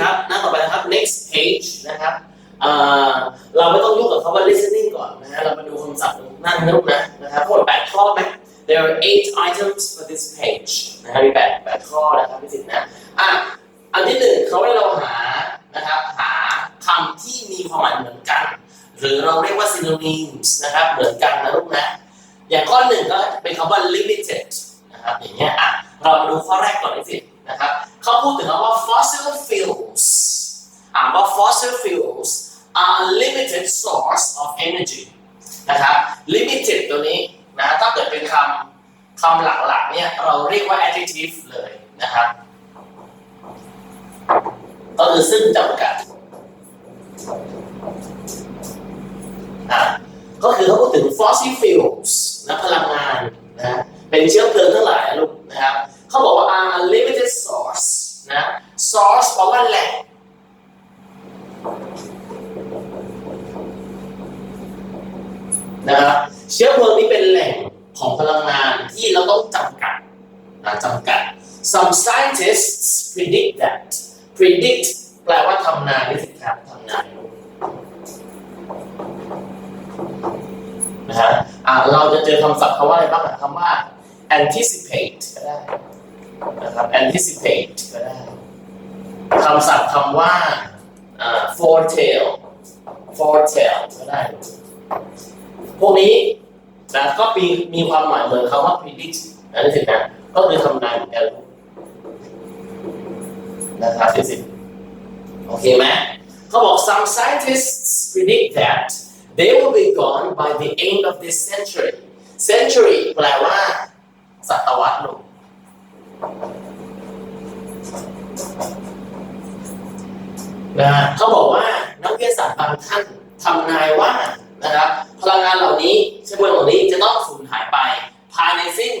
ครับหน้าต่อไปนะครับ next page นะครับเราไม่ต้องยุ่งกับคำว่า listening ก่อนนะฮะเรามาดูคำศัพท์น้านี้ลูกนะนะครับทั้งหมดแปดข้อไหม there are eight items for this page นะครับมีแปดแปดข้อนะครับพี่สิทธิ์นะอะอันที่หนึ่งเขาให้เราหานะครับหาคำที่มีความหมายเหมือนกัน หรือเราเรียกว่า synonyms นะครับเหมือนกันนะลูกนะ อย่างข้อหนึ่งก็เป็นคำว่า limited นะครับอย่างเงี้ยอะเรามาดูข้อแรกก่อนเลยสิทธิ์นะครับ เขาพูดถึงคำว่า fossil fuels อ่านว่า fossil fuels are a limited source of energy นะครับ limited ตัวนี้นะถ้าเกิดเป็นคำคำหลักๆเนี่ยเราเรียกว่า adjective เลยนะครับก็คือซึ่งจำกัดนะก็คือเขาพูดถึง fossil fuels นะพลังงานนะเป็นเชื้อเพลิงทั้งหลายลูกนะครับเขาบอกว่า are limited source source แปลว่าแหล่งนะครับเชื้อเพลิงนี้เป็นแหล่งของพลังงานที่เราต้องจำกัดนะจำกัด some scientists predict that predict แปลว่าทำนายนี่สิครับทำนายนะฮะอ่าเราจะเจอคำศัพท์คำว่าอะไรบ้างคำว่า anticipate ก็ได้นะครับ anticipate ก็ได้ คำศัพท์คำว่า foretell foretell ก็ได้ พวกนี้นะก็มีมีความหมายเหมือนคำว่า predict นะนี่สินะก็คือทำนายเหมือนกันนะครับนี่สิโอเคไหมเขาบอก some scientists predict that they will be gone by the end of this century century แปลว่าศตวรรษลูก นะฮะเขาบอกว่านักวิทยาศาสตร์บางท่านทำนายว่านะครับพลังงานเหล่านี้เชื้อเพลิงเหล่านี้จะต้องสูญหายไปภายในสิ้น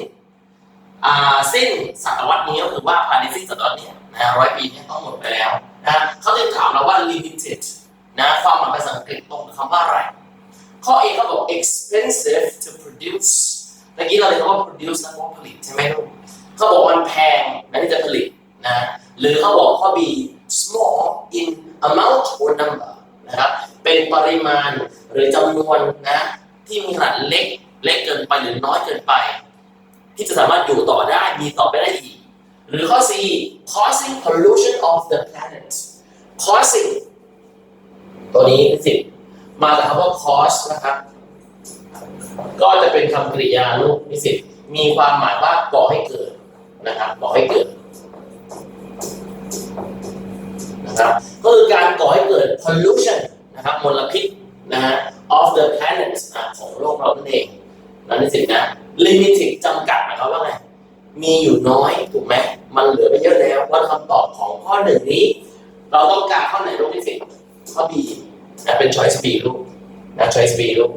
อ่าสิ้นศตวรรษนี้ก็คือว่าภายในสิ้นศตวรรษนี้นะร้อยปีนี้ต้องหมดไปแล้วนะเขาจะถามเราว่า limited นะความหมายภาษาอังกฤษตรงคำว่าอะไร ข้อ A เขาบอก expensive to produce เมื่อกี้เราเรียกว่า produce นะว่าผลิตใช่ไหมลูกเขาบอกมันแพงนะที่จะผลิตนะหรือเขาบอกข้อ B small in amount or number นะครับ เป็นปริมาณหรือจำนวนนะที่มีขนาดเล็กเล็กเกินไปหรือน้อยเกินไป ที่จะสามารถอยู่ต่อได้มีต่อไปได้อีก หรือข้อ C causing pollution of the planet causing ตัวนี้สิมาจากคำว่า cause นะครับ ก็จะเป็นคำกริยาลูกนิสิตมีความหมายว่าก่อให้เกิดนะครับก่อให้เกิด นะครับก็คือการก่อให้เกิด pollution นะครับมลพิษนะฮะ of the planet ของโลกเรานั่นเองนั่นสินะ limited จำกัดหมายความว่าไง มีอยู่น้อยถูกไหมมันเหลือไม่เยอะแล้วว่าคำตอบของข้อหนึ่งนี้ เราต้องการข้อไหนลูกนิสิข้อ B นะเป็น choice B ลูกนะ choice B ลูก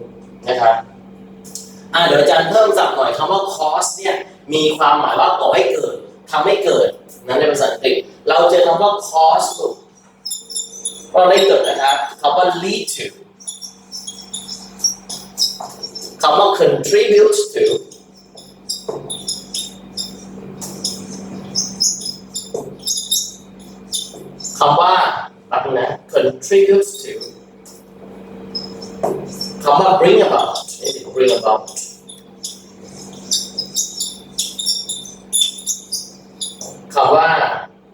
นะครับอ่าเดี๋ยวอาจารย์เพิ่มสับหน่อยคำว่า cause เนี่ยมีความหมายว่าก่อให้เกิดทำให้เกิดนะในภาษาอังกฤษเราเจอคำว่า cause ลูก ก็ได้เกิดนะครับคำว่า lead to คำว่า contribute to คำว่าแบบนะ contribute to คำว่า bring about นี่คือ bring about คำว่า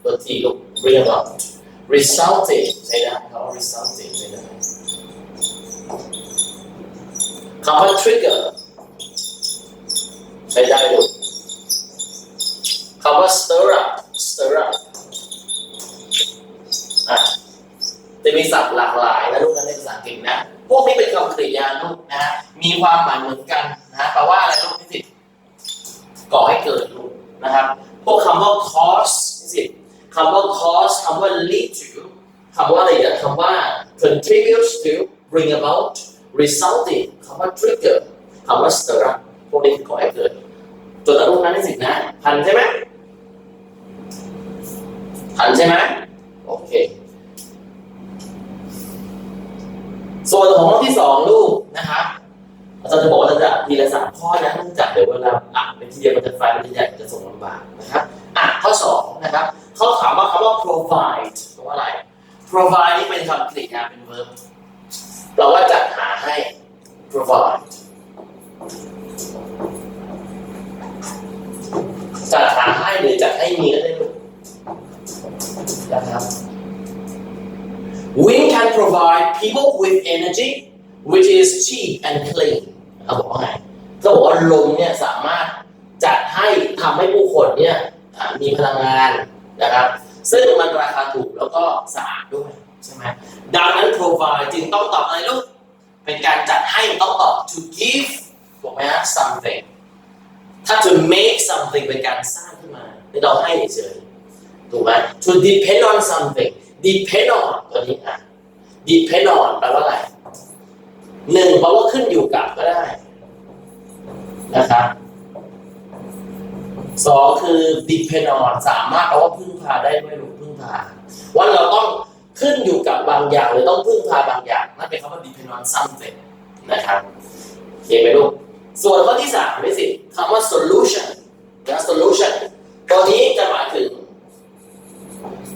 ตัวทีลูก bring about resulting ใช่ไหมคำว่า resulting ใช่ไหมคำว่า trigger ใช้ได้ลูกคำว่า stir up stir up อะจะมีศัพท์หลากหลายนะลูกนะในภาษาอังกฤษนะ พวกนี้เป็นคำกริยาลูกนะ มีความหมายเหมือนกันนะแปลว่าอะไรลูกนิสิตก่อให้เกิดลูกนะครับ พวกคำว่า cause นิสิต คำว่า cause คำว่า lead to คำว่าอะไรอะคำว่า contribute to bring about resulting คำว่า trigger คำว่า stir up พวกนี้คือก่อให้เกิดตัวแต่ลูกนั้นนิสินะ ทันใช่ไหมทันใช่ไหมโอเค ส่วนของข้อที่สองลูกนะครับอาจารย์จะบอกว่าจะทีละสามข้อนะเนื่องจากเดี๋ยวเวลาอ่านเป็นทีเดียวมันจะไฟมันจะใหญ่มันจะส่งลำบากนะครับอะข้อสองนะครับ เขาถามว่าคำว่า provide แปลว่าอะไร provide นี่เป็นคำกริยาเป็น verb แปลว่าจัดหาให้ provide จัดหาให้หรือจัดให้มีก็ได้ลูกนะครับ Wind can provide people with energy which is cheap and clean เขาบอกว่าไงเขาบอกว่าลมเนี่ยสามารถจัดให้ทำให้ผู้คนเนี่ยอ่ามีพลังงานนะครับ ซึ่งมันราคาถูกแล้วก็สะอาดด้วยใช่ไหมดังนั้น provide จึงต้องตอบอะไรลูก เป็นการจัดให้ต้องตอบ to give ถูกไหมฮะ something ถ้า to make something เป็นการสร้างขึ้นมาเราให้เฉยถูกไหม to depend on something depend on ตัวนี้อะ depend on แปลว่าอะไรหนึ่งแปลว่าขึ้นอยู่กับก็ได้นะครับสองคือ depend on สามารถแปลว่าพึ่ง พาได้ด้วยหรือพึ่งพา ว่าเราต้องขึ้นอยู่กับบางอย่างหรือต้องพึ่งพาบางอย่างนั่นเป็นคำว่า depend on something นะครับโอเคไหมลูกส่วนข้อที่สามนี่สิคำว่า solution นะ solution ตัวนี้จะหมายถึง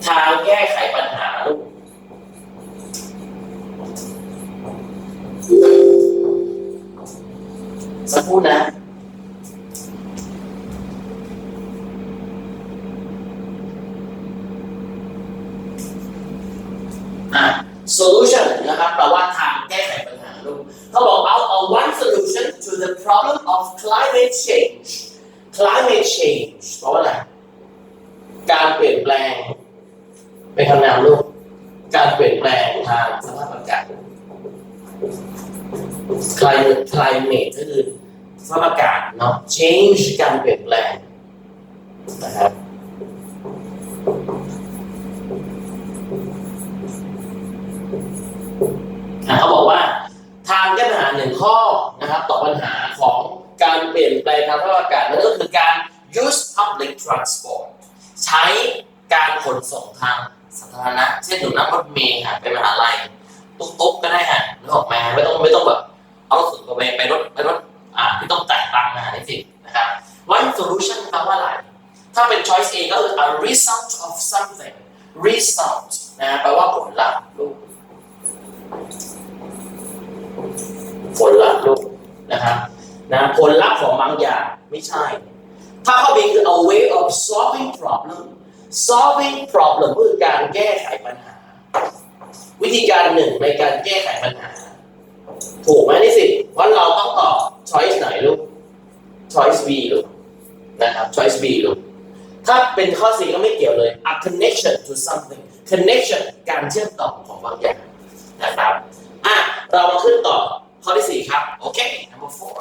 ทางแก้ไขปัญหาลูกสักครู่นะ solution นะครับแปลว่าทางแก้ไขปัญหาลูกเขาบอกเอา a one solution to the problem of climate change climate change แปลว่าอะไรการเปลี่ยนแปลงเป็นคำนามลูกการเปลี่ยนแปลงทางสภาพอากาศ climate climate ก็คือสภาพอากาศเนาะ change การเปลี่ยนแปลงนะครับ ก้ปัญหาหนึ่งข้อนะครับต่อปัญหาของการเปลี่ยนแปลงทางสภาพอากาศนั่นก็คือการ use public transport ใช้การขนส่งทางสาธารณะเช่นหนูนั่งรถเมล์ค่ะไปมหาลัยตุ๊กตุ๊กก็ได้ค่ะนึกออกไหมไม่ต้องไม่ต้องแบบเอารถส่วนตัวไปไปรถไปรถอ่าที่ต้องจ่ายตังค์นะนี่สินะครับ one solution แปลว่าอะไร ถ้าเป็น choice A ก็คือ a result of something result นะแปลว่าผลลัพธ์ลูก ผลลัพธ์ลูกนะครับนะผลลัพธ์ของบางอย่างไม่ใช่ ถ้าเข้อ B คือ a way of solving problem solving problem คือการแก้ไขปัญหา วิธีการหนึ่งในการแก้ไขปัญหา ถูกไหมนี่สิเพราเราต้องตอบ choice ไหนลูก choice B ลูกนะครับ choice B ลูกถ้าเป็นข้อ C ก็ไม่เกี่ยวเลย a connection to something connection การเชื่อมต่อของบางอย่างนะครับอะเรามาขึ้นต่อ ข้อที่สี่ครับ โอเค number four